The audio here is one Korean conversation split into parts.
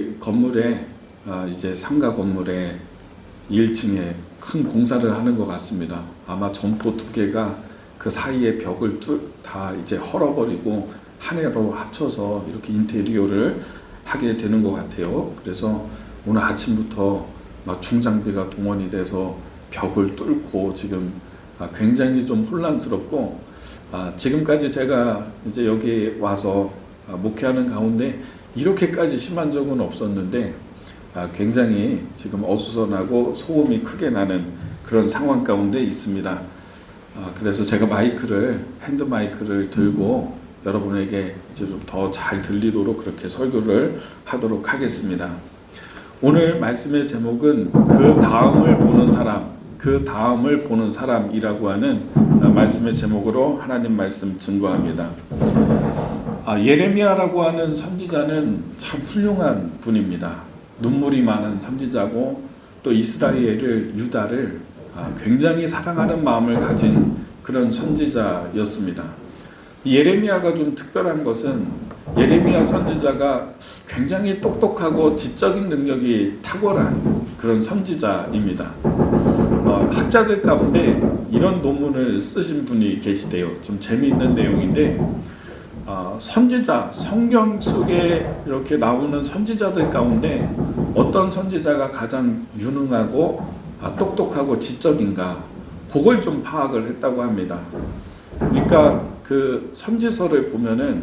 저희 건물에 아, 이제 상가 건물에 1층에 큰 공사를 하는 것 같습니다. 아마 점포 두 개가 그 사이에 벽을 뚫, 다 이제 헐어버리고 한 해로 합쳐서 이렇게 인테리어를 하게 되는 것 같아요. 그래서 오늘 아침부터 막 중장비가 동원이 돼서 벽을 뚫고 지금 아, 굉장히 좀 혼란스럽고 아, 지금까지 제가 이제 여기 와서 아, 목회하는 가운데 이렇게까지 심한 적은 없었는데 아, 굉장히 지금 어수선하고 소음이 크게 나는 그런 상황 가운데 있습니다. 아, 그래서 제가 마이크를 핸드 마이크를 들고 여러분에게 이제 좀 더 잘 들리도록 그렇게 설교를 하도록 하겠습니다. 오늘 말씀의 제목은 그 다음을 보는 사람, 그 다음을 보는 사람이라고 하는 아, 말씀의 제목으로 하나님 말씀 증거합니다. 아, 예레미야라고 하는 선지자는 참 훌륭한 분입니다. 눈물이 많은 선지자고 또 이스라엘을 유다를 아, 굉장히 사랑하는 마음을 가진 그런 선지자였습니다. 이 예레미야가 좀 특별한 것은 예레미야 선지자가 굉장히 똑똑하고 지적인 능력이 탁월한 그런 선지자입니다. 어, 학자들 가운데 이런 논문을 쓰신 분이 계시대요. 좀 재미있는 내용인데 어, 선지자 성경 속에 이렇게 나오는 선지자들 가운데 어떤 선지자가 가장 유능하고 아, 똑똑하고 지적인가 그걸 좀 파악을 했다고 합니다. 그러니까 그 선지서를 보면은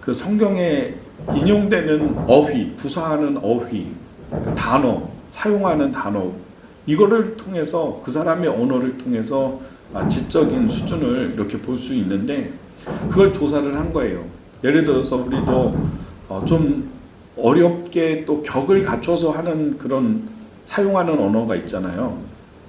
그 성경에 인용되는 어휘, 구사하는 어휘, 그 단어, 사용하는 단어 이거를 통해서 그 사람의 언어를 통해서 아, 지적인 수준을 이렇게 볼 수 있는데 그걸 조사를 한 거예요. 예를 들어서 우리도 어, 좀 어렵게 또 격을 갖춰서 하는 그런 사용하는 언어가 있잖아요.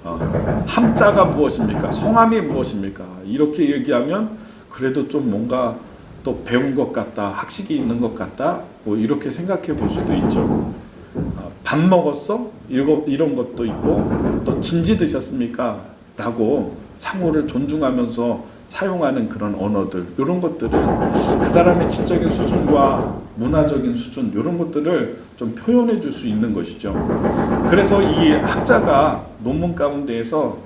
어, 함자가 무엇입니까? 성함이 무엇입니까? 이렇게 얘기하면 그래도 좀 뭔가 또 배운 것 같다, 학식이 있는 것 같다, 뭐 이렇게 생각해 볼 수도 있죠. 어, 밥 먹었어? 이거, 이런 것도 있고 또 진지 드셨습니까? 라고 상호를 존중하면서 사용하는 그런 언어들 이런 것들은 그 사람의 지적인 수준과 문화적인 수준 이런 것들을 좀 표현해 줄 수 있는 것이죠. 그래서 이 학자가 논문 가운데에서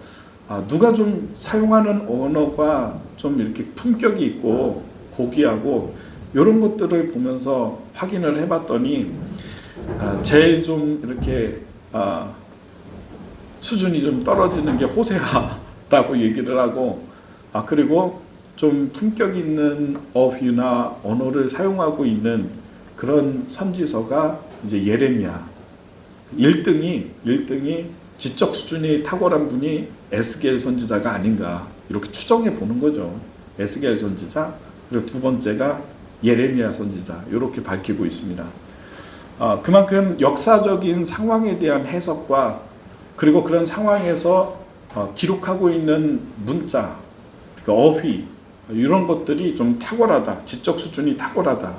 아, 누가 좀 사용하는 언어가 좀 이렇게 품격이 있고 고귀하고 이런 것들을 보면서 확인을 해봤더니 아, 제일 좀 이렇게 아, 수준이 좀 떨어지는 게 호세아라고 얘기를 하고 아 그리고 좀 품격 있는 어휘나 언어를 사용하고 있는 그런 선지서가 이제 예레미야 1등이 1등이 지적 수준이 탁월한 분이 에스겔 선지자가 아닌가 이렇게 추정해 보는 거죠. 에스겔 선지자 그리고 두 번째가 예레미야 선지자 이렇게 밝히고 있습니다. 아, 그만큼 역사적인 상황에 대한 해석과 그리고 그런 상황에서 어, 기록하고 있는 문자, 그 어휘 이런 것들이 좀 탁월하다, 지적 수준이 탁월하다,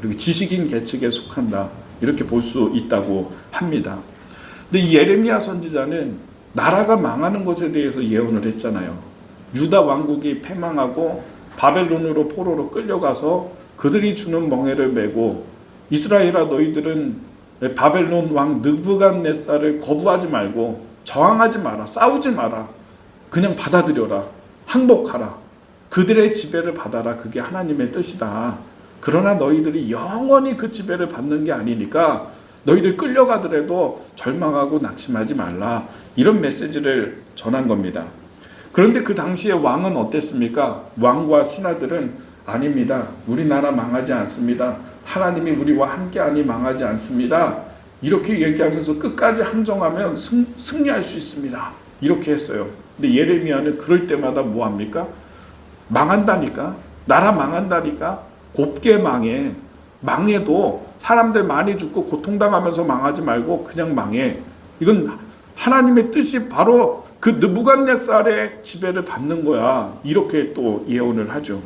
그리고 지식인 계측에 속한다 이렇게 볼 수 있다고 합니다. 근데 이 예레미야 선지자는 나라가 망하는 것에 대해서 예언을 했잖아요. 유다 왕국이 패망하고 바벨론으로 포로로 끌려가서 그들이 주는 멍에를 메고 이스라엘아 너희들은 바벨론 왕 느부갓네살을 거부하지 말고 저항하지 마라 싸우지 마라 그냥 받아들여라 항복하라. 그들의 지배를 받아라. 그게 하나님의 뜻이다. 그러나 너희들이 영원히 그 지배를 받는 게 아니니까 너희들 끌려가더라도 절망하고 낙심하지 말라. 이런 메시지를 전한 겁니다. 그런데 그 당시에 왕은 어땠습니까? 왕과 신하들은 아닙니다. 우리나라 망하지 않습니다. 하나님이 우리와 함께하니 망하지 않습니다. 이렇게 얘기하면서 끝까지 항정하면 승, 승리할 수 있습니다. 이렇게 했어요. 근데 예레미야는 그럴 때마다 뭐 합니까? 망한다니까. 나라 망한다니까. 곱게 망해. 망해도 사람들 많이 죽고 고통당하면서 망하지 말고 그냥 망해. 이건 하나님의 뜻이 바로 그 느부갓네살의 지배를 받는 거야. 이렇게 또 예언을 하죠.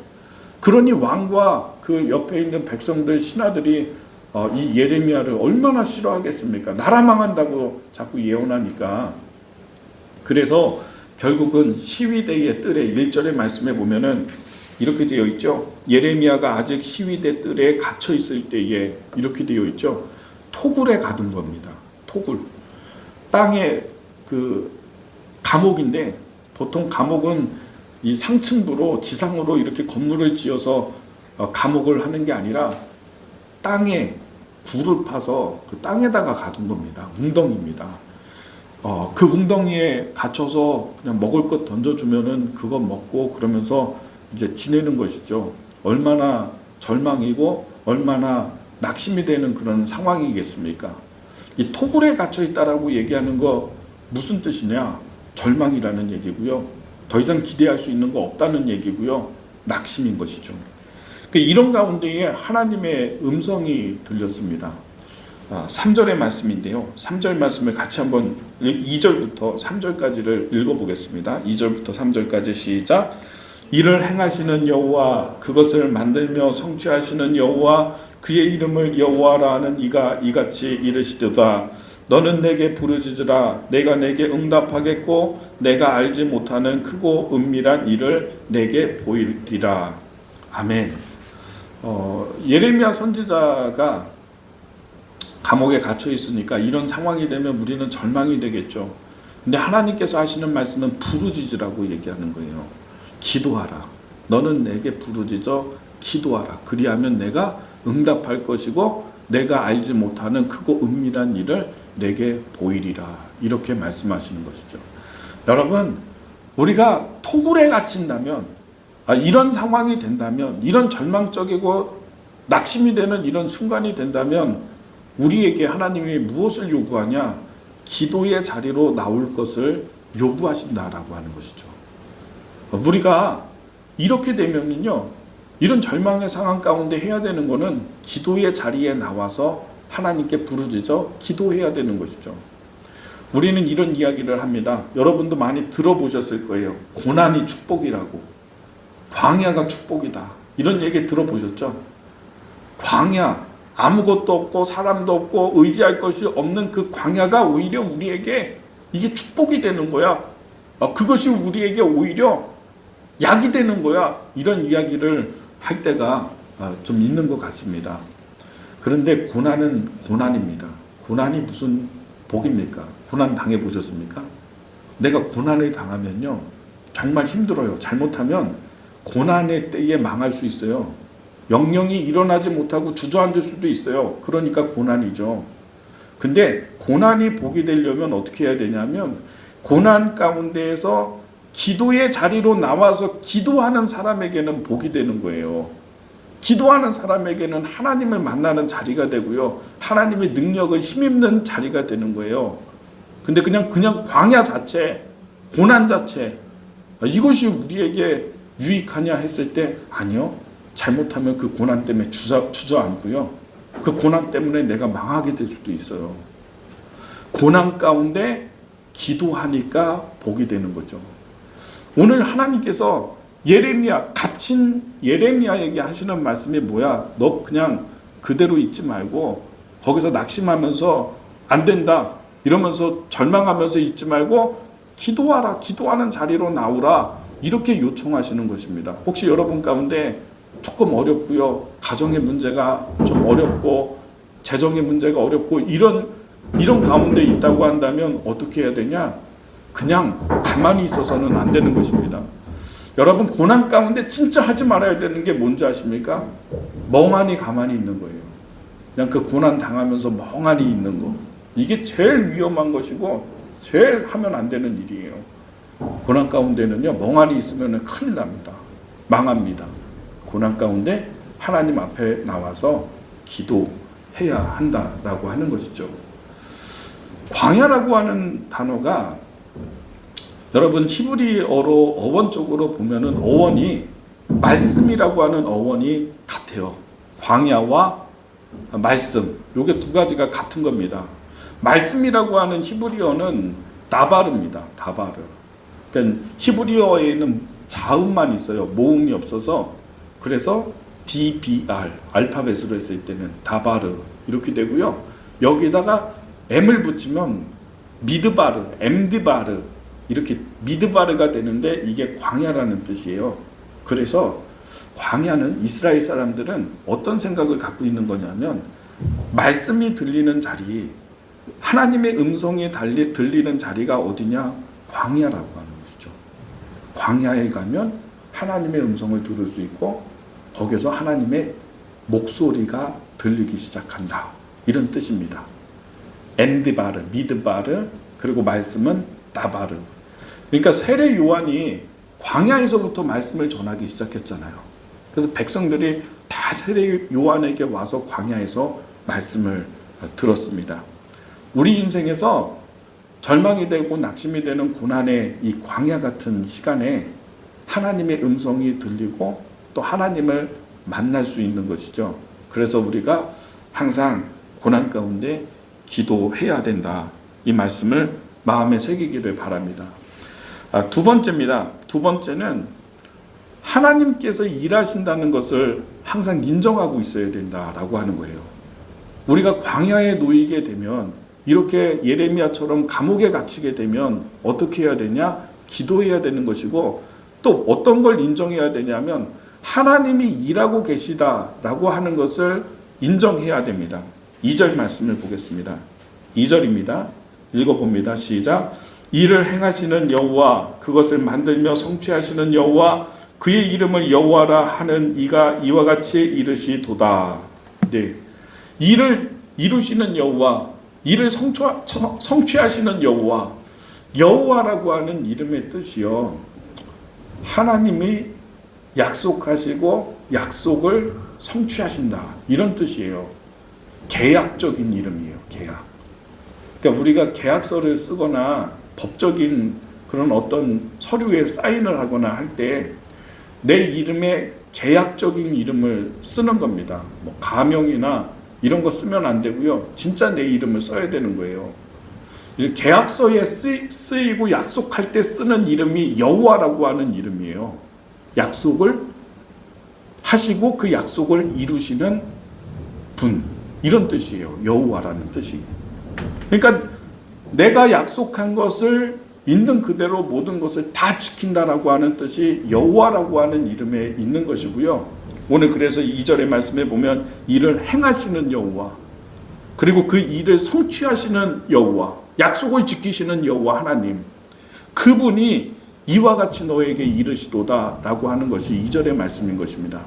그러니 왕과 그 옆에 있는 백성들 신하들이 어, 이 예레미야를 얼마나 싫어하겠습니까? 나라 망한다고 자꾸 예언하니까. 그래서 결국은 시위대의 뜰에 1절의 말씀에 보면은 이렇게 되어 있죠. 예레미야가 아직 시위대 뜰에 갇혀 있을 때에 이렇게 되어 있죠. 토굴에 가둔 겁니다. 토굴. 땅에 그 감옥인데 보통 감옥은 이 상층부로 지상으로 이렇게 건물을 지어서 어, 감옥을 하는 게 아니라 땅에 굴을 파서 그 땅에다가 가둔 겁니다. 웅덩이입니다. 어, 그 웅덩이에 갇혀서 그냥 먹을 것 던져주면은 그거 먹고 그러면서 이제 지내는 것이죠. 얼마나 절망이고 얼마나 낙심이 되는 그런 상황이겠습니까? 이 토굴에 갇혀 있다라고 얘기하는 거 무슨 뜻이냐? 절망이라는 얘기고요. 더 이상 기대할 수 있는 거 없다는 얘기고요. 낙심인 것이죠. 그 이런 가운데에 하나님의 음성이 들렸습니다. 아, 3절의 말씀인데요. 3절 말씀을 같이 한번 2절부터 3절까지를 읽어보겠습니다. 2절부터 3절까지 시작. 이를 행하시는 여호와 그것을 만들며 성취하시는 여호와 그의 이름을 여호와라 하는 이가 이같이 이르시도다. 너는 내게 부르짖으라 내가 내게 응답하겠고 내가 알지 못하는 크고 은밀한 일을 내게 보이리라. 아멘. 어, 예레미야 선지자가 감옥에 갇혀 있으니까 이런 상황이 되면 우리는 절망이 되겠죠. 근데 하나님께서 하시는 말씀은 부르짖으라고 얘기하는 거예요. 기도하라. 너는 내게 부르짖어 기도하라. 그리하면 내가 응답할 것이고 내가 알지 못하는 크고 은밀한 일을 내게 보이리라. 이렇게 말씀하시는 것이죠. 여러분, 우리가 토굴에 갇힌다면 아, 이런 상황이 된다면 이런 절망적이고 낙심이 되는 이런 순간이 된다면 우리에게 하나님이 무엇을 요구하냐? 기도의 자리로 나올 것을 요구하신다라고 하는 것이죠. 우리가 이렇게 되면은요, 이런 절망의 상황 가운데 해야 되는 것은 기도의 자리에 나와서 하나님께 부르짖어 기도해야 되는 것이죠. 우리는 이런 이야기를 합니다. 여러분도 많이 들어보셨을 거예요. 고난이 축복이라고. 광야가 축복이다. 이런 얘기 들어보셨죠? 광야, 아무것도 없고 사람도 없고 의지할 것이 없는 그 광야가 오히려 우리에게 이게 축복이 되는 거야. 어, 그것이 우리에게 오히려 약이 되는 거야. 이런 이야기를 할 때가 어, 좀 있는 것 같습니다. 그런데 고난은 고난입니다. 고난이 무슨 복입니까? 고난 당해 보셨습니까? 내가 고난을 당하면요. 정말 힘들어요. 잘못하면 고난의 때에 망할 수 있어요. 영영이 일어나지 못하고 주저앉을 수도 있어요. 그러니까 고난이죠. 근데 고난이 복이 되려면 어떻게 해야 되냐면 고난 가운데에서 기도의 자리로 나와서 기도하는 사람에게는 복이 되는 거예요. 기도하는 사람에게는 하나님을 만나는 자리가 되고요. 하나님의 능력을 힘입는 자리가 되는 거예요. 근데 그냥 그냥 광야 자체, 고난 자체 이것이 우리에게 유익하냐 했을 때 아니요. 잘못하면 그 고난 때문에 주저, 주저앉고요. 그 고난 때문에 내가 망하게 될 수도 있어요. 고난 가운데 기도하니까 복이 되는 거죠. 오늘 하나님께서 예레미야 갇힌 예레미야에게 하시는 말씀이 뭐야? 너 그냥 그대로 있지 말고 거기서 낙심하면서 안 된다 이러면서 절망하면서 있지 말고 기도하라 기도하는 자리로 나오라 이렇게 요청하시는 것입니다. 혹시 여러분 가운데 조금 어렵고요. 가정의 문제가 좀 어렵고 재정의 문제가 어렵고 이런 이런 가운데 있다고 한다면 어떻게 해야 되냐? 그냥 가만히 있어서는 안 되는 것입니다. 여러분 고난 가운데 진짜 하지 말아야 되는 게 뭔지 아십니까? 멍하니 가만히 있는 거예요. 그냥 그 고난 당하면서 멍하니 있는 거. 이게 제일 위험한 것이고 제일 하면 안 되는 일이에요. 고난 가운데는요 멍하니 있으면 큰일 납니다. 망합니다. 고난 가운데 하나님 앞에 나와서 기도해야 한다라고 하는 것이죠. 광야라고 하는 단어가 여러분 히브리어로 어원적으로 보면은 어원이 말씀이라고 하는 어원이 같아요. 광야와 말씀. 요게 두 가지가 같은 겁니다. 말씀이라고 하는 히브리어는 다바르입니다. 다바르. 그러니까 히브리어에는 자음만 있어요. 모음이 없어서 그래서 DBR 알파벳으로 했을 때는 다바르 이렇게 되고요. 여기다가 M을 붙이면 미드바르, 엠드바르 이렇게 미드바르가 되는데 이게 광야라는 뜻이에요. 그래서 광야는 이스라엘 사람들은 어떤 생각을 갖고 있는 거냐면 말씀이 들리는 자리, 하나님의 음성이 달리, 들리는 자리가 어디냐? 광야라고 하는 것이죠. 광야에 가면 하나님의 음성을 들을 수 있고 거기서 하나님의 목소리가 들리기 시작한다. 이런 뜻입니다. 엔드바르, 미드바르, 그리고 말씀은 다바르. 그러니까 세례 요한이 광야에서부터 말씀을 전하기 시작했잖아요. 그래서 백성들이 다 세례 요한에게 와서 광야에서 말씀을 들었습니다. 우리 인생에서 절망이 되고 낙심이 되는 고난의 이 광야 같은 시간에 하나님의 음성이 들리고 또 하나님을 만날 수 있는 것이죠. 그래서 우리가 항상 고난 가운데 기도해야 된다. 이 말씀을 마음에 새기기를 바랍니다. 아, 두 번째입니다. 두 번째는 하나님께서 일하신다는 것을 항상 인정하고 있어야 된다라고 하는 거예요. 우리가 광야에 놓이게 되면 이렇게 예레미야처럼 감옥에 갇히게 되면 어떻게 해야 되냐? 기도해야 되는 것이고 또 어떤 걸 인정해야 되냐면 하나님이 일하고 계시다라고 하는 것을 인정해야 됩니다. 2절 말씀을 보겠습니다. 2절입니다. 읽어봅니다. 시작. 일을 행하시는 여호와 그것을 만들며 성취하시는 여호와 그의 이름을 여호와라 하는 이가 이와 같이 이르시도다. 네. 일을 이루시는 여호와 일을 성취, 성취하시는 여호와 여호와라고 하는 이름의 뜻이요. 하나님이 약속하시고 약속을 성취하신다. 이런 뜻이에요. 계약적인 이름이에요. 계약. 그러니까 우리가 계약서를 쓰거나 법적인 그런 어떤 서류에 사인을 하거나 할 때 내 이름에 계약적인 이름을 쓰는 겁니다. 뭐 가명이나 이런 거 쓰면 안 되고요. 진짜 내 이름을 써야 되는 거예요. 계약서에 쓰이고 약속할 때 쓰는 이름이 여호와라고 하는 이름이에요. 약속을 하시고 그 약속을 이루시는 분 이런 뜻이에요. 여호와라는 뜻이. 그러니까 내가 약속한 것을 있는 그대로 모든 것을 다 지킨다라고 하는 뜻이 여호와라고 하는 이름에 있는 것이고요. 오늘 그래서 2절의 말씀에 보면 일을 행하시는 여호와 그리고 그 일을 성취하시는 여호와 약속을 지키시는 여호와 하나님 그분이 이와 같이 너에게 이르시도다라고 하는 것이 2절의 말씀인 것입니다.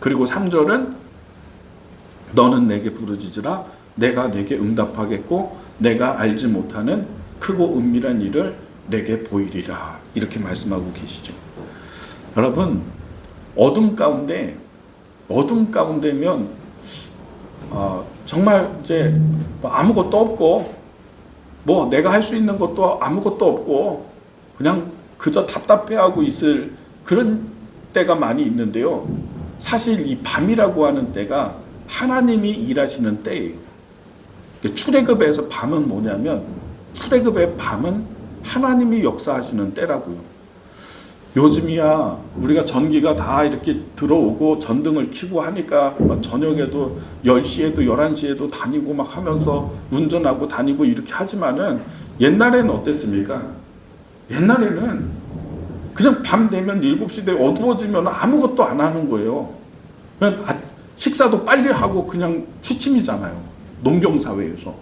그리고 3절은 너는 내게 부르짖으라 내가 내게 응답하겠고 내가 알지 못하는 크고 은밀한 일을 내게 보이리라 이렇게 말씀하고 계시죠. 여러분 어둠 가운데 어둠 가운데면 어, 정말 이제 뭐 아무것도 없고 뭐 내가 할 수 있는 것도 아무것도 없고 그냥 그저 답답해하고 있을 그런 때가 많이 있는데요. 사실 이 밤이라고 하는 때가 하나님이 일하시는 때예요. 출애굽에서 밤은 뭐냐면 출애굽의 밤은 하나님이 역사하시는 때라고요. 요즘이야 우리가 전기가 다 이렇게 들어오고 전등을 켜고 하니까 막 저녁에도 10시에도 11시에도 다니고 막 하면서 운전하고 다니고 이렇게 하지만은 옛날에는 어땠습니까? 옛날에는 그냥 밤 되면 7시 돼 어두워지면 아무것도 안 하는 거예요. 그냥 아, 식사도 빨리 하고 그냥 취침이잖아요. 농경사회에서.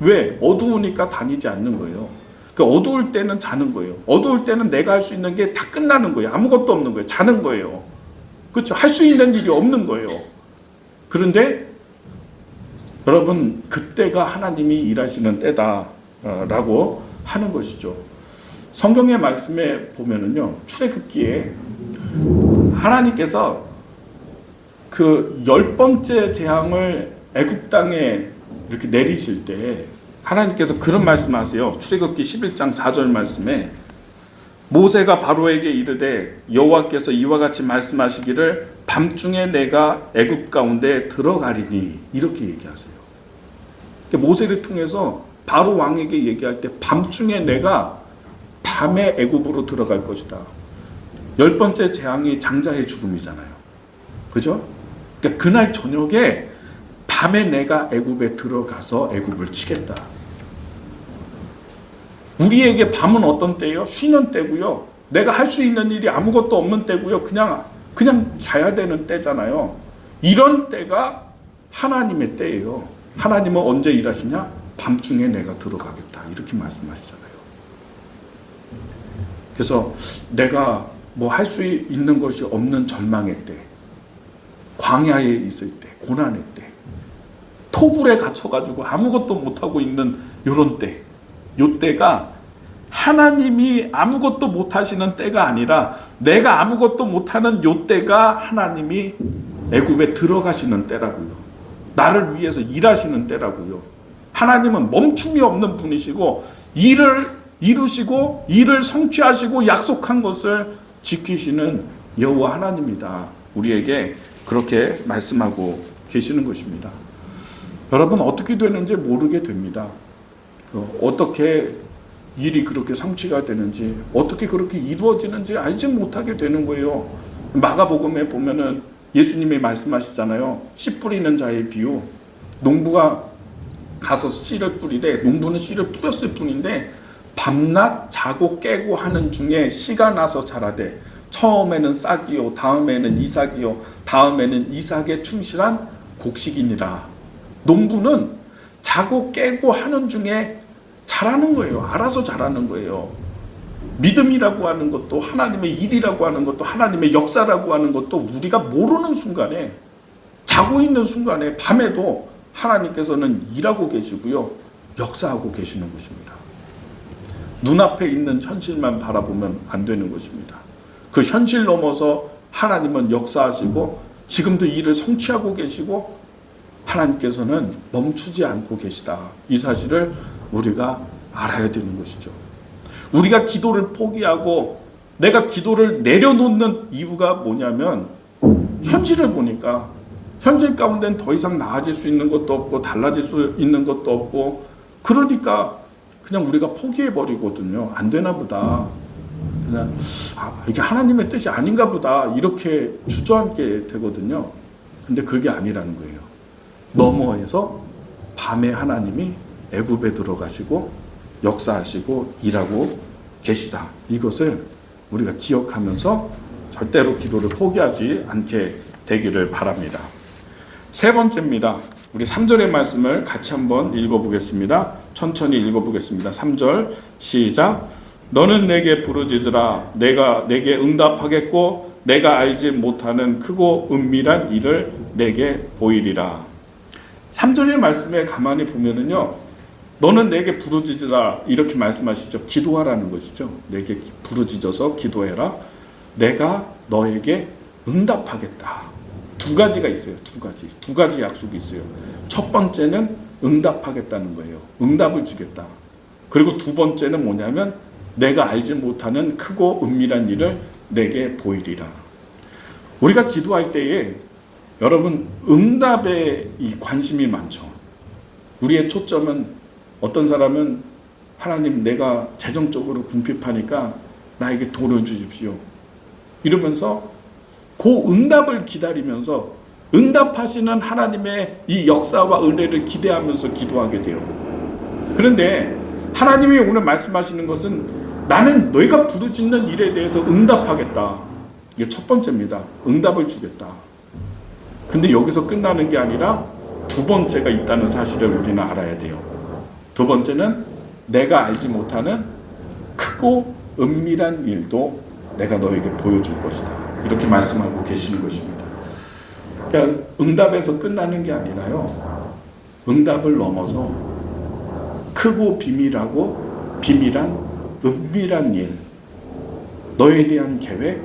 왜? 어두우니까 다니지 않는 거예요. 그 어두울 때는 자는 거예요. 어두울 때는 내가 할 수 있는 게 다 끝나는 거예요. 아무것도 없는 거예요. 자는 거예요. 그렇죠. 할 수 있는 일이 없는 거예요. 그런데 여러분 그때가 하나님이 일하시는 때다라고 하는 것이죠. 성경의 말씀에 보면은요 출애굽기에 하나님께서 그 열 번째 재앙을 애굽 땅에 이렇게 내리실 때 하나님께서 그런 말씀하세요. 출애굽기 11장 4절 말씀에 모세가 바로에게 이르되 여호와께서 이와 같이 말씀하시기를 밤중에 내가 애굽 가운데 들어가리니 이렇게 얘기하세요. 그러니까 모세를 통해서 바로 왕에게 얘기할 때 밤중에 내가 밤에 애굽으로 들어갈 것이다. 열 번째 재앙이 장자의 죽음이잖아요. 그죠? 그러니까 그날 저녁에 밤에 내가 애굽에 들어가서 애굽을 치겠다. 우리에게 밤은 어떤 때예요? 쉬는 때고요. 내가 할 수 있는 일이 아무것도 없는 때고요. 그냥 그냥 자야 되는 때잖아요. 이런 때가 하나님의 때예요. 하나님은 언제 일하시냐? 밤중에 내가 들어가겠다. 이렇게 말씀하시잖아요. 그래서 내가 뭐 할 수 있는 것이 없는 절망의 때, 광야에 있을 때, 고난의 때, 토굴에 갇혀가지고 아무것도 못하고 있는 요런 때, 요 때가 하나님이 아무것도 못하시는 때가 아니라 내가 아무것도 못하는 요 때가 하나님이 애굽에 들어가시는 때라고요. 나를 위해서 일하시는 때라고요. 하나님은 멈춤이 없는 분이시고 일을 이루시고 일을 성취하시고 약속한 것을 지키시는 여호와 하나님이다. 우리에게 그렇게 말씀하고 계시는 것입니다. 여러분 어떻게 되는지 모르게 됩니다. 어, 어떻게 일이 그렇게 성취가 되는지 어떻게 그렇게 이루어지는지 알지 못하게 되는 거예요. 마가복음에 보면은 예수님이 말씀하시잖아요. 씨 뿌리는 자의 비유. 농부가 가서 씨를 뿌리되 농부는 씨를 뿌렸을 뿐인데 밤낮 자고 깨고 하는 중에 씨가 나서 자라되 처음에는 싹이요 다음에는 이삭이요 다음에는 이삭에 충실한 곡식이니라. 농부는 자고 깨고 하는 중에 잘하는 거예요. 알아서 잘하는 거예요. 믿음이라고 하는 것도 하나님의 일이라고 하는 것도 하나님의 역사라고 하는 것도 우리가 모르는 순간에 자고 있는 순간에 밤에도 하나님께서는 일하고 계시고요. 역사하고 계시는 것입니다. 눈앞에 있는 현실만 바라보면 안 되는 것입니다. 그 현실 넘어서 하나님은 역사하시고 지금도 일을 성취하고 계시고 하나님께서는 멈추지 않고 계시다. 이 사실을 우리가 알아야 되는 것이죠. 우리가 기도를 포기하고 내가 기도를 내려놓는 이유가 뭐냐면 현실을 보니까 현실 가운데는 더 이상 나아질 수 있는 것도 없고 달라질 수 있는 것도 없고 그러니까 그냥 우리가 포기해 버리거든요. 안 되나 보다. 그냥 아, 이게 하나님의 뜻이 아닌가 보다 이렇게 주저앉게 되거든요. 근데 그게 아니라는 거예요. 너머에서 밤에 하나님이 애굽에 들어가시고 역사하시고 일하고 계시다. 이것을 우리가 기억하면서 절대로 기도를 포기하지 않게 되기를 바랍니다. 세 번째입니다. 우리 3절의 말씀을 같이 한번 읽어보겠습니다. 천천히 읽어보겠습니다. 3절 시작. 너는 내게 부르짖으라. 내가 내게 응답하겠고 내가 알지 못하는 크고 은밀한 일을 내게 보이리라. 3절의 말씀에 가만히 보면은요. 너는 내게 부르짖으라 이렇게 말씀하시죠. 기도하라는 것이죠. 내게 부르짖어서 기도해라. 내가 너에게 응답하겠다. 두 가지가 있어요. 두 가지. 두 가지 약속이 있어요. 첫 번째는 응답하겠다는 거예요. 응답을 주겠다. 그리고 두 번째는 뭐냐면 내가 알지 못하는 크고 은밀한 일을 내게 보이리라. 우리가 기도할 때에 여러분 응답에 이 관심이 많죠. 우리의 초점은 어떤 사람은 하나님 내가 재정적으로 궁핍하니까 나에게 돈을 주십시오. 이러면서 그 응답을 기다리면서 응답하시는 하나님의 이 역사와 은혜를 기대하면서 기도하게 돼요. 그런데 하나님이 오늘 말씀하시는 것은 나는 너희가 부르짖는 일에 대해서 응답하겠다. 이게 첫 번째입니다. 응답을 주겠다. 근데 여기서 끝나는 게 아니라 두 번째가 있다는 사실을 우리는 알아야 돼요. 두 번째는 내가 알지 못하는 크고 은밀한 일도 내가 너에게 보여줄 것이다. 이렇게 말씀하고 계시는 것입니다. 그러니까 응답에서 끝나는 게 아니라요. 응답을 넘어서 크고 비밀하고 비밀한 은밀한 일, 너에 대한 계획,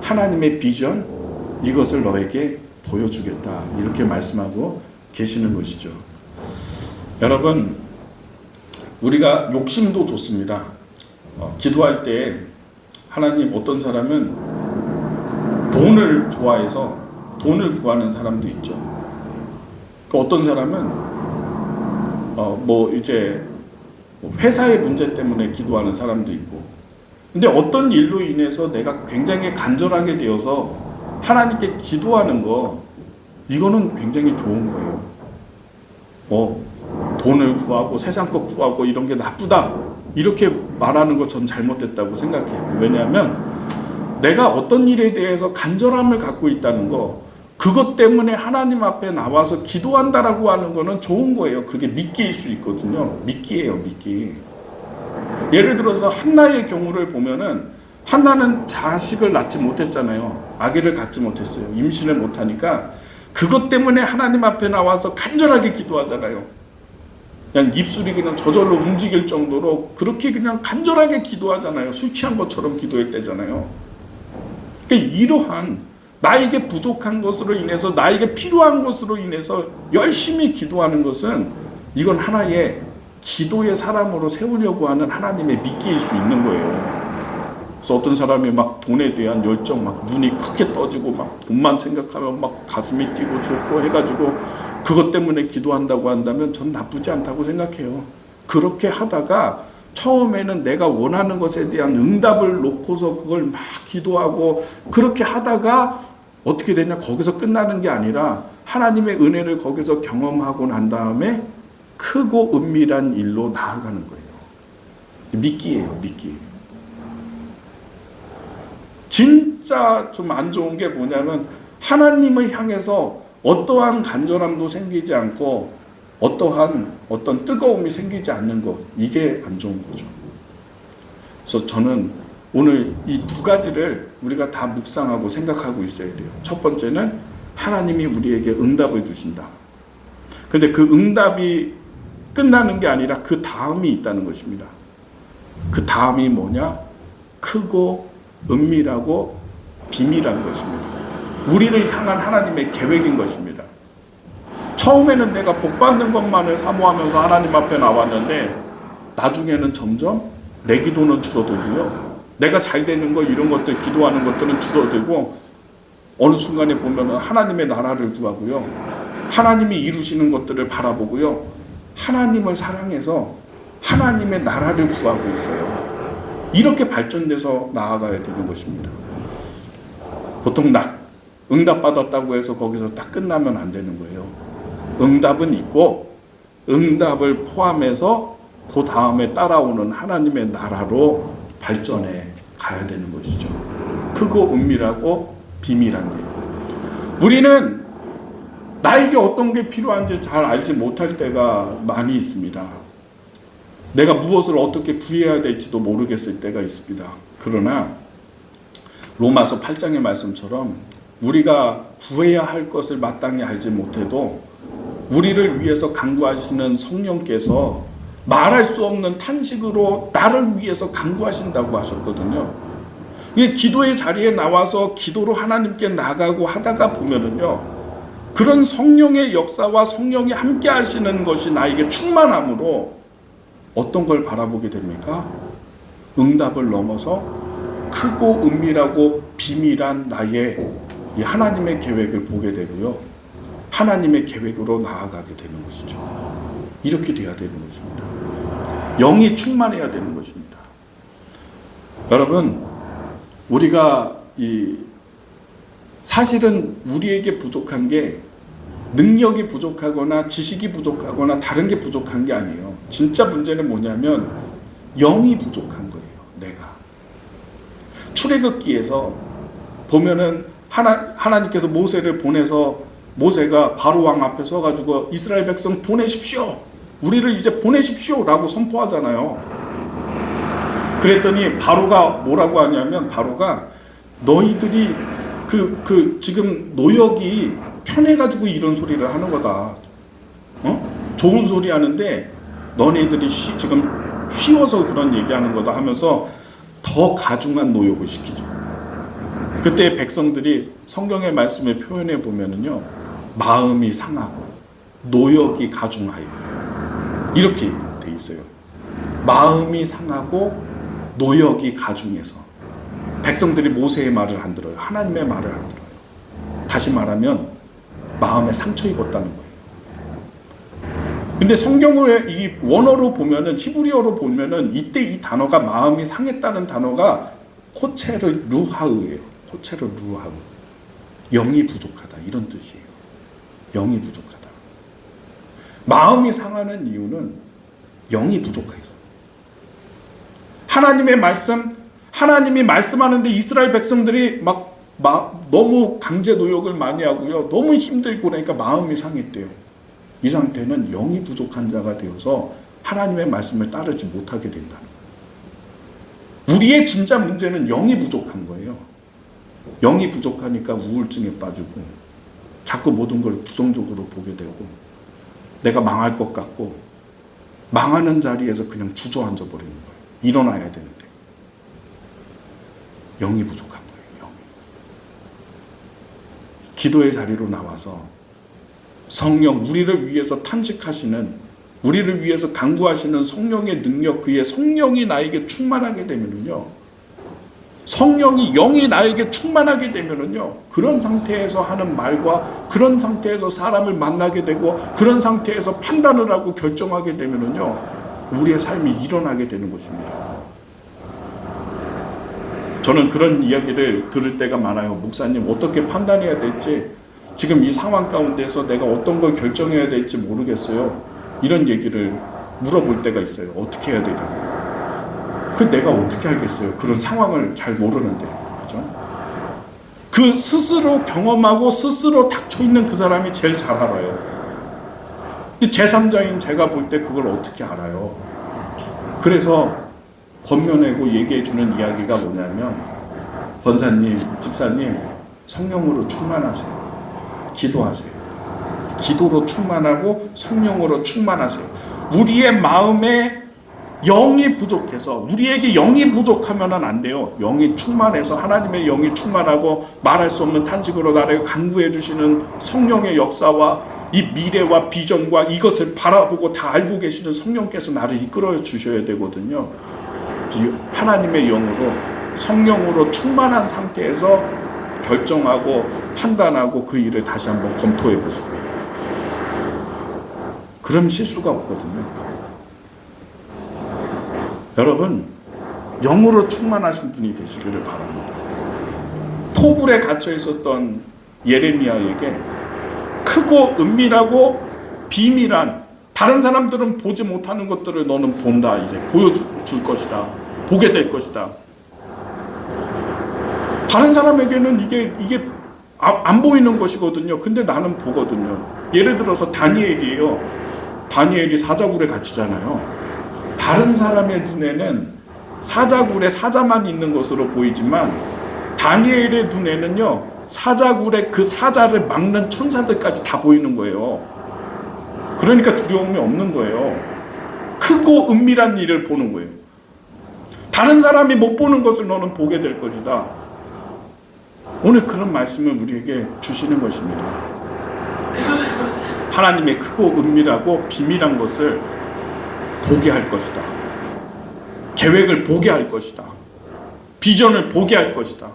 하나님의 비전, 이것을 너에게 보여주겠다. 이렇게 말씀하고 계시는 것이죠. 여러분, 우리가 욕심도 좋습니다. 어, 기도할 때 하나님 어떤 사람은 돈을 좋아해서 돈을 구하는 사람도 있죠. 그 어떤 사람은 어, 뭐 이제 회사의 문제 때문에 기도하는 사람도 있고. 근데 어떤 일로 인해서 내가 굉장히 간절하게 되어서 하나님께 기도하는 거 이거는 굉장히 좋은 거예요. 뭐 돈을 구하고 세상 것 구하고 이런 게 나쁘다. 이렇게 말하는 거 전 잘못됐다고 생각해요. 왜냐하면 내가 어떤 일에 대해서 간절함을 갖고 있다는 거, 그 그것 때문에 하나님 앞에 나와서 기도한다라고 하는 거는 좋은 거예요. 그게 미끼일 수 있거든요. 미끼예요, 미끼. 예를 들어서 한나의 경우를 보면은 한나는 자식을 낳지 못했잖아요. 아기를 갖지 못했어요. 임신을 못하니까 그것 때문에 하나님 앞에 나와서 간절하게 기도하잖아요. 그냥 입술이 그냥 저절로 움직일 정도로 그렇게 그냥 간절하게 기도하잖아요. 술 취한 것처럼 기도했대잖아요. 그러니까 이러한 나에게 부족한 것으로 인해서 나에게 필요한 것으로 인해서 열심히 기도하는 것은 이건 하나의 기도의 사람으로 세우려고 하는 하나님의 미끼일 수 있는 거예요. 그래서 어떤 사람이 막 돈에 대한 열정 막 눈이 크게 떠지고 막 돈만 생각하면 막 가슴이 뛰고 좋고 해가지고 그것 때문에 기도한다고 한다면 전 나쁘지 않다고 생각해요. 그렇게 하다가 처음에는 내가 원하는 것에 대한 응답을 놓고서 그걸 막 기도하고 그렇게 하다가 어떻게 되냐 거기서 끝나는 게 아니라 하나님의 은혜를 거기서 경험하고 난 다음에 크고 은밀한 일로 나아가는 거예요. 미끼예요, 미끼. 진짜 좀 안 좋은 게 뭐냐면 하나님을 향해서 어떠한 간절함도 생기지 않고 어떠한 어떤 뜨거움이 생기지 않는 것 이게 안 좋은 거죠. 그래서 저는 오늘 이 두 가지를 우리가 다 묵상하고 생각하고 있어야 돼요. 첫 번째는 하나님이 우리에게 응답을 주신다. 근데 그 응답이 끝나는 게 아니라 그 다음이 있다는 것입니다. 그 다음이 뭐냐? 크고 은밀하고 비밀한 것입니다. 우리를 향한 하나님의 계획인 것입니다. 처음에는 내가 복 받는 것만을 사모하면서 하나님 앞에 나왔는데 나중에는 점점 내 기도는 줄어들고요. 내가 잘 되는 거 이런 것들 기도하는 것들은 줄어들고 어느 순간에 보면 하나님의 나라를 구하고요. 하나님이 이루시는 것들을 바라보고요. 하나님을 사랑해서 하나님의 나라를 구하고 있어요. 이렇게 발전돼서 나아가야 되는 것입니다. 보통 낙 응답 받았다고 해서 거기서 딱 끝나면 안 되는 거예요. 응답은 있고 응답을 포함해서 그 다음에 따라오는 하나님의 나라로 발전해 가야 되는 것이죠. 크고 은밀하고 비밀한 일. 우리는 나에게 어떤 게 필요한지 잘 알지 못할 때가 많이 있습니다. 내가 무엇을 어떻게 구해야 될지도 모르겠을 때가 있습니다. 그러나 로마서 8장의 말씀처럼 우리가 구해야 할 것을 마땅히 알지 못해도 우리를 위해서 강구하시는 성령께서 말할 수 없는 탄식으로 나를 위해서 강구하신다고 하셨거든요. 이 기도의 자리에 나와서 기도로 하나님께 나가고 하다가 보면은요. 그런 성령의 역사와 성령이 함께 하시는 것이 나에게 충만함으로 어떤 걸 바라보게 됩니까? 응답을 넘어서 크고 은밀하고 비밀한 나의 이 하나님의 계획을 보게 되고요. 하나님의 계획으로 나아가게 되는 것이죠. 이렇게 돼야 되는 것입니다. 영이 충만해야 되는 것입니다. 여러분, 우리가 이 사실은 우리에게 부족한 게 능력이 부족하거나 지식이 부족하거나 다른 게 부족한 게 아니에요. 진짜 문제는 뭐냐면 영이 부족한 거예요. 내가 출애굽기에서 보면은 하나 하나님께서 모세를 보내서 모세가 바로 왕 앞에 서 가지고 이스라엘 백성 보내십시오. 우리를 이제 보내십시오라고 선포하잖아요. 그랬더니 바로가 뭐라고 하냐면 바로가 너희들이 그, 그, 지금 노역이 편해가지고 이런 소리를 하는 거다. 어? 좋은 소리 하는데 너네들이 쉬, 지금 쉬워서 그런 얘기 하는 거다 하면서 더 가중한 노역을 시키죠. 그때 백성들이 성경의 말씀을 표현해 보면은요, 마음이 상하고 노역이 가중하여 이렇게 돼 있어요. 마음이 상하고 노역이 가중해서 백성들이 모세의 말을 안 들어요. 하나님의 말을 안 들어요. 다시 말하면 마음에 상처 입었다는 거예요. 근데 성경을 이 원어로 보면은 히브리어로 보면은 이때 이 단어가 마음이 상했다는 단어가 코체르 루하우예요. 코체르 루하우. 영이 부족하다 이런 뜻이에요. 영이 부족하다. 마음이 상하는 이유는 영이 부족해요. 하나님의 말씀, 하나님이 말씀하는데 이스라엘 백성들이 막 마, 너무 강제 노역을 많이 하고요. 너무 힘들고 그러니까 마음이 상했대요. 이 상태는 영이 부족한 자가 되어서 하나님의 말씀을 따르지 못하게 된다. 우리의 진짜 문제는 영이 부족한 거예요. 영이 부족하니까 우울증에 빠지고 자꾸 모든 걸 부정적으로 보게 되고 내가 망할 것 같고 망하는 자리에서 그냥 주저앉아 버리는 거예요. 일어나야 되는데 영이 부족한 거예요. 영이. 기도의 자리로 나와서 성령 우리를 위해서 탄식하시는 우리를 위해서 강구하시는 성령의 능력 그의 성령이 나에게 충만하게 되면은요. 성령이 영이 나에게 충만하게 되면은요. 그런 상태에서 하는 말과 그런 상태에서 사람을 만나게 되고 그런 상태에서 판단을 하고 결정하게 되면은요. 우리의 삶이 일어나게 되는 것입니다. 저는 그런 이야기를 들을 때가 많아요. 목사님 어떻게 판단해야 될지 지금 이 상황 가운데서 내가 어떤 걸 결정해야 될지 모르겠어요. 이런 얘기를 물어볼 때가 있어요. 어떻게 해야 되냐고. 그 내가 어떻게 알겠어요? 그런 상황을 잘 모르는데. 그죠? 그 스스로 경험하고 스스로 닥쳐 있는 그 사람이 제일 잘 알아요. 제3자인 제가 볼 때 그걸 어떻게 알아요? 그래서 권면하고 얘기해 주는 이야기가 뭐냐면 권사님, 집사님 성령으로 충만하세요. 기도하세요. 기도로 충만하고 성령으로 충만하세요. 우리의 마음에 영이 부족해서 우리에게 영이 부족하면은 안 돼요. 영이 충만해서 하나님의 영이 충만하고 말할 수 없는 탄식으로 나를 간구해 주시는 성령의 역사와 이 미래와 비전과 이것을 바라보고 다 알고 계시는 성령께서 나를 이끌어 주셔야 되거든요. 하나님의 영으로 성령으로 충만한 상태에서 결정하고 판단하고 그 일을 다시 한번 검토해 보세요. 그럼 실수가 없거든요. 여러분, 영으로 충만하신 분이 되시기를 바랍니다. 토굴에 갇혀 있었던 예레미야에게 크고 은밀하고 비밀한 다른 사람들은 보지 못하는 것들을 너는 본다. 이제 보여줄 것이다. 보게 될 것이다. 다른 사람에게는 이게 이게 아- 안 보이는 것이거든요. 근데 나는 보거든요. 예를 들어서 다니엘이에요. 다니엘이 사자굴에 갇히잖아요. 다른 사람의 눈에는 사자굴에 사자만 있는 것으로 보이지만 다니엘의 눈에는요 사자굴에 그 사자를 막는 천사들까지 다 보이는 거예요. 그러니까 두려움이 없는 거예요. 크고 은밀한 일을 보는 거예요. 다른 사람이 못 보는 것을 너는 보게 될 것이다. 오늘 그런 말씀을 우리에게 주시는 것입니다. 하나님의 크고 은밀하고 비밀한 것을 보게 할 것이다. 계획을 보게 할 것이다. 비전을 보게 할 것이다.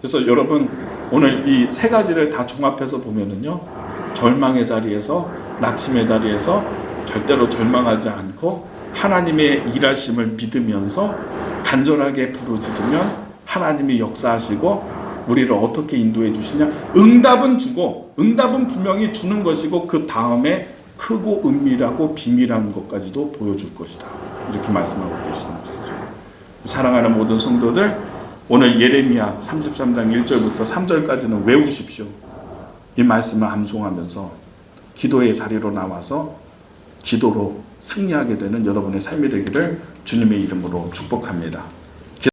그래서 여러분 오늘 이 세 가지를 다 종합해서 보면은요. 절망의 자리에서 낙심의 자리에서 절대로 절망하지 않고 하나님의 일하심을 믿으면서 간절하게 부르짖으면 하나님이 역사하시고 우리를 어떻게 인도해 주시냐? 응답은 주고 응답은 분명히 주는 것이고 그 다음에 크고 은밀하고 비밀한 것까지도 보여줄 것이다. 이렇게 말씀하고 계시는 것이죠. 사랑하는 모든 성도들 오늘 예레미야 33장 1절부터 3절까지는 외우십시오. 이 말씀을 암송하면서 기도의 자리로 나와서 기도로 승리하게 되는 여러분의 삶이 되기를 주님의 이름으로 축복합니다.